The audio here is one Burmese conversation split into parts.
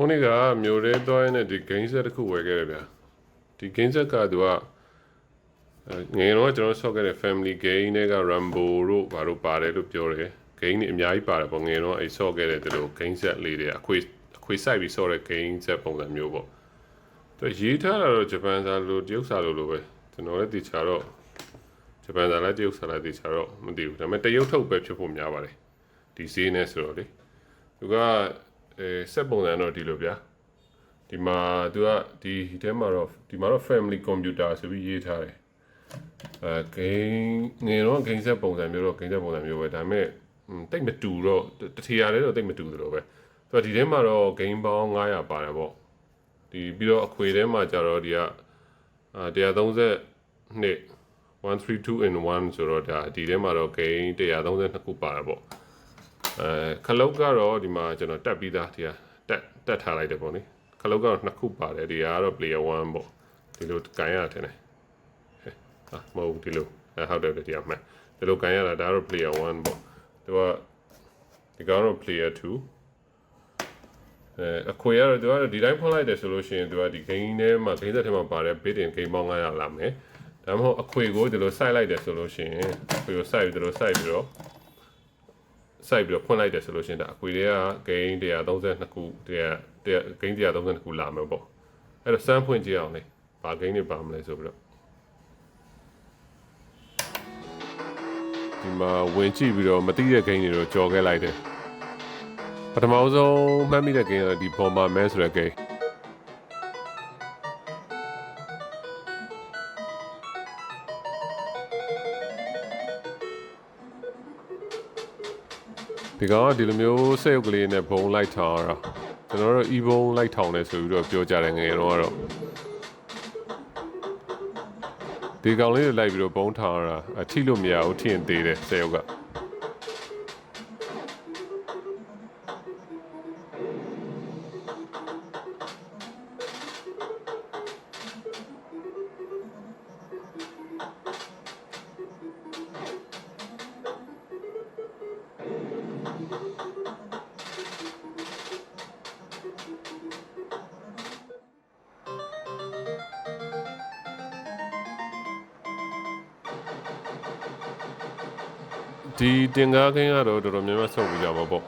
ဟိုနေ့ကမျိုးရဲသွားရင်းနဲ့ဒီ game set တစ်ခုဝယ်ခဲ့တယ်ဗျာဒီ game set ကသူကအဲငယ်တော့ကျွန်တော်ဆော့ခဲ့တဲ့ family game တွေက Rambo တို့ဘာတို့ပါတယ်လို့ပြောတယ် game တွေအများကြီးပါတယ်ပေါ့ငယ်တော့အဲ့ဆော့ခဲ့တဲ့ဒီလို game set လေးတွေအခွေအခွေစိုက်ပြီးဆော့တဲ့ game set ပုံစံမျိုးပေါ့သူရေးထားတာတော့ဂျပန်စာလိုတရုတ်စာလိုလိုပဲကျွန်တော်လည်းဒီချာတော့ဂျပန်စာလားတရုတ်စာလားဒီချာတော့မသိဘူးဒါပေမဲ့တရုတ်ထုတ်ပဲဖြစ်ဖို့များပါတယ်ဒီဈေးနဲ့ဆိုတော့လေသူက အဲစက်ပုံစံတော့ဒီလိုဗျာဒီမှာသူကဒီထဲမှာတော့ဒီမှာတော့ family computer ဆိုပြီးရေးထားတယ်အဲ game ငယ်တော့ game set ပုံစံမျိုးတော့ game set ပုံစံမျိုးပဲဒါပေမဲ့ဟွန်းတိတ်မတူတော့တထီရလဲတော့တိတ်မတူသလိုပဲသူကဒီထဲမှာတော့ game ပေါင်း900ပါတယ်ပေါ့ဒီပြီးတော့အခွေထဲမှာကြတော့ဒီကအာ132 132 in 1ဆိုတော့ဒါဒီထဲမှာတော့ game 132ခုပါတယ်ပေါ့ အဲခလုတ်ကတော့ဒီမှာကျွန်တော်တက်ပြီးသားဒီကတက်တက်ထားလိုက်တယ်ပေါ့နိခလုတ်ကတော့နှစ်ခုပါတယ်ဒီကတော့ player 1ပေါ့ဒီလိုကန်ရတဲ့နေဟဲ့အာမဟုတ်ဘူးဒီလိုအဲဟုတ်တယ်ဒီကမှန်ဒီလိုကန်ရတာဒါကတော့ player 1ပေါ့သူကဒီကတော့ player 2အဲအခွေရတော့သူကတော့ဒီတိုင်းဖွင့်လိုက်တယ်ဆိုလို့ရှိရင်သူကဒီ game ထဲမှာ game set ထဲမှာပါတဲ့ bit in game ပေါင်း900လာမယ်ဒါမှမဟုတ်အခွေကိုဒီလိုစိုက်လိုက်တယ်ဆိုလို့ရှိရင်အခွေကိုစိုက်ပြီးဒီလိုစိုက်ပြီးတော့ စိုက်ပြီးတော့ဖွင့်လိုက်တယ်ဆိုလို့ရှိရင်ဒါအခွေတွေကဂိမ်း132ခုတရားတရားဂိမ်း132ခုလာမယ်ပေါ့အဲ့တော့စမ်းဖွင့်ကြည့်အောင်လေဘာဂိမ်းတွေပါမလဲဆိုပြီးတော့ဒီမှာဝင်ကြည့်ပြီးတော့မသိတဲ့ဂိမ်းတွေတော့ကြော်ခဲ့လိုက်တယ်ပထမဆုံးမှတ်မိတဲ့ဂိမ်းကဒီပေါ်မှာမဲဆိုတဲ့ဂိမ်း ဒီကောင်ကဒီလိုမျိုးစက်ရုပ်ကလေးနဲ့ဘုံလိုက်ထောင်ရတာကျွန်တော်တို့ e ဘုံလိုက်ထောင်တယ်ဆိုပြီးတော့ပြောကြတယ်ငယ်တော့ကတော့ဒီကောင်လေးကိုလိုက်ပြီးတော့ဘုံထောင်ရတာအထိလို့မရဘူးထင်သေးတယ်စက်ရုပ်က ဒီတင်ကားခင်းကတော့တော်တော်များများဆုပ်ပြီးကြမှာပေါ့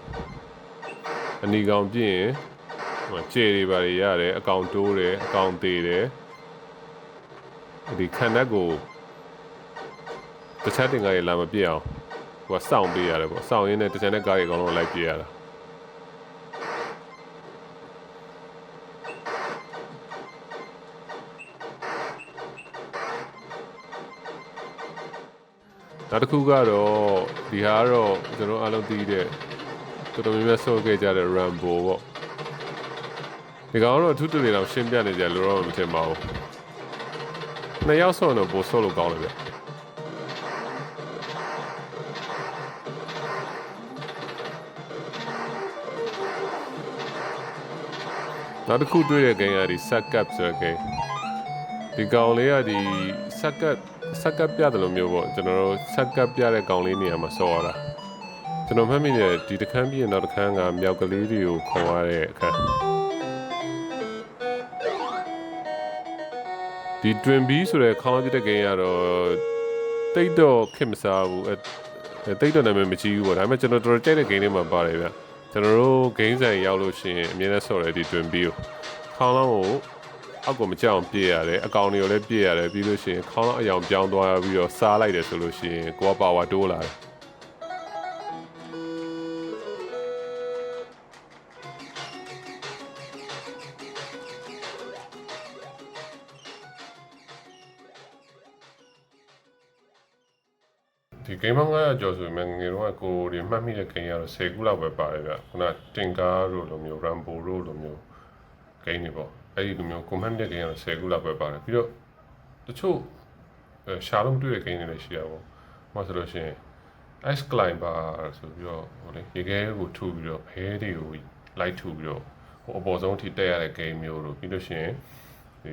အနီကောင်ပြည့်ရင်ဟိုကျေတွေပါတွေရတယ်အကောင်တိုးတယ်အကောင်သေးတယ်ဒီခန္ဓာကိုတခြားတင်ကားတွေလာမပြည့်အောင်ဟိုကစောင့်ပေးရတယ်ပေါ့စောင့်ရင်းနဲ့တခြားတဲ့ကားတွေအကောင်လုံးလိုက်ပြည့်ရတာ နောက်တစ်ခုကတော့ဒီဟာကတော့ကျွန်တော်အားလုံးသိတဲ့တော်တော်များများဆော့ခဲ့ကြတဲ့ Rambo ပေါ့ဒီကောင်ကတော့အထူးတူတွေတော့ရှင်းပြနေကြလို့တော့မထင်ပါဘူးနှစ်ယောက်ဆော့တော့ပိုဆော့လို့ကောင်းတယ်ဗျနောက်တစ်ခုတွေ့တဲ့ game ကဒီ Suck Up ဆိုတဲ့ game ဒီကောင်လေးကဒီ Suck Up ဆက်ကပ်ပြတယ်လို့မျိုးပေါ့ကျွန်တော်တို့ဆက်ကပ်ပြတဲ့ကောင်လေးနေရာမှာဆော်ရတာကျွန်တော်မှတ်မိတယ်ဒီတခန်းပြီးရင်နောက်တခန်းကမြောက်ကလေးတွေကိုခေါ်ရတဲ့အခန်းဒီ Twin B ဆိုတဲ့ခေါင်းပြတဲ့ game ကတော့တိတ်တော့ခက်မစားဘူးအဲတိတ်တော့နာမည်မကြီးဘူးပေါ့ဒါပေမဲ့ကျွန်တော်တော်တော်ကြိုက်တဲ့ game လေးမှာပါတယ်ဗျကျွန်တော်တို့ game ဆိုင်ရောက်လို့ရှိရင်အမြဲတမ်းဆော်တယ်ဒီ Twin B ကိုခေါင်းလောင်းကို အောက်ကိုမကြောက်ပြည့်ရတယ်အကောင်တွေကိုလည်းပြည့်ရတယ်ပြီးလို့ရှိရင်ခေါင်းအယောင်ပြောင်းသွားပြီးတော့စားလိုက်တယ်ဆိုလို့ရှိရင်ကိုကပါဝါတိုးလာတယ်ဒီ game 900ကျော်ဆိုပေမဲ့ငယ်တော့ကိုဒီမှတ်မိတဲ့ game ကတော့10ခုလောက်ပဲပါတယ်ဗျခုနတင်ကားတို့လိုမျိုး Rambo တို့လိုမျိုး game တွေပေါ့ အဲ့ဒီလိုမျိုး comment တဲ့ game ကတော့10ခုလောက်ပဲပါတယ်ပြီးတော့တချို့ရှာလုံးတွေ့တဲ့ game တွေလည်းရှိရပါဘူး။ဘာဆိုလို့ရှိရင် ice climber ဆိုပြီးတော့ဟိုလေရေခဲကိုထူပြီးတော့ဖဲတွေကိုလိုက်ထူပြီးတော့ဟိုအပေါ်ဆုံးထိတက်ရတဲ့ game မျိုးတို့ပြီးလို့ရှိရင်ဒီ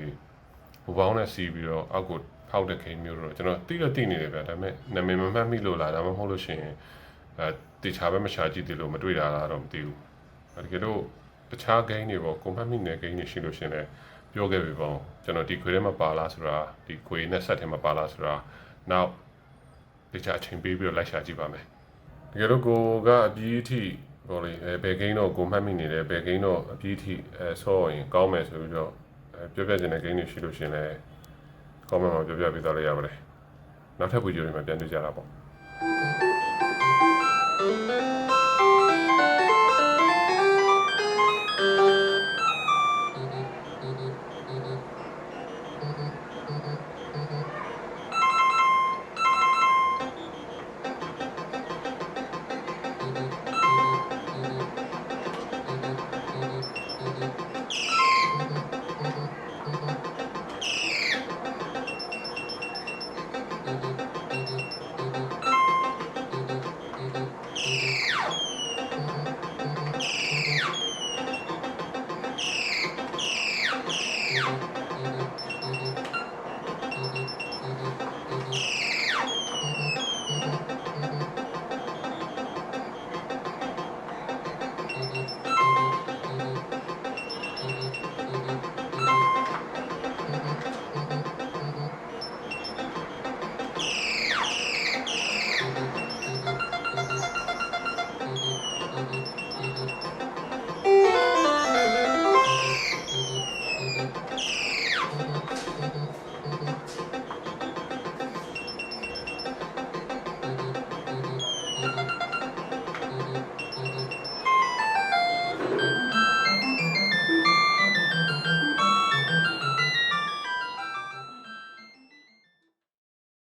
ဘူပေါင်းနဲ့စီးပြီးတော့အောက်ကိုဖောက်တဲ့ game မျိုးတို့ကျွန်တော်တိတော့တိနေတယ်ဗျာဒါပေမဲ့နာမည်မမှတ်မိလို့လားဒါမှမဟုတ်လို့ရှိရင်အဲတေချာပဲမရှာကြည့်သေးလို့မတွေ့တာလားတော့မသိဘူး။အဲတကယ်လို့ တခြား game တွေပေါ့ကွန်ဖတ်မိနေတဲ့ game တွေရှိလို့ရှရင်လည်းပြောခဲ့ပြီပေါ့ကျွန်တော်ဒီခွေထဲမှာပါလားဆိုတာဒီခွေနဲ့ဆက်ထဲမှာပါလားဆိုတာနောက်တခြားအချိန်ပေးပြီးတော့လိုက်ရှာကြည့်ပါမယ်တကယ်တော့ကိုကအပြီးအထိပေါ့လေအဲဘယ် game တော့ကိုမှတ်မိနေတယ်ဘယ် game တော့အပြီးအထိအဲဆော့ရင်ကောင်းမယ်ဆိုပြီးတော့အဲပြောပြချင်တဲ့ game တွေရှိလို့ရှရင်လည်း comment မှာပြောပြပေးတော့လည်းရပါတယ်နောက်ထပ်ဗီဒီယိုတွေမှာပြန်တွေ့ကြတာပေါ့ うん。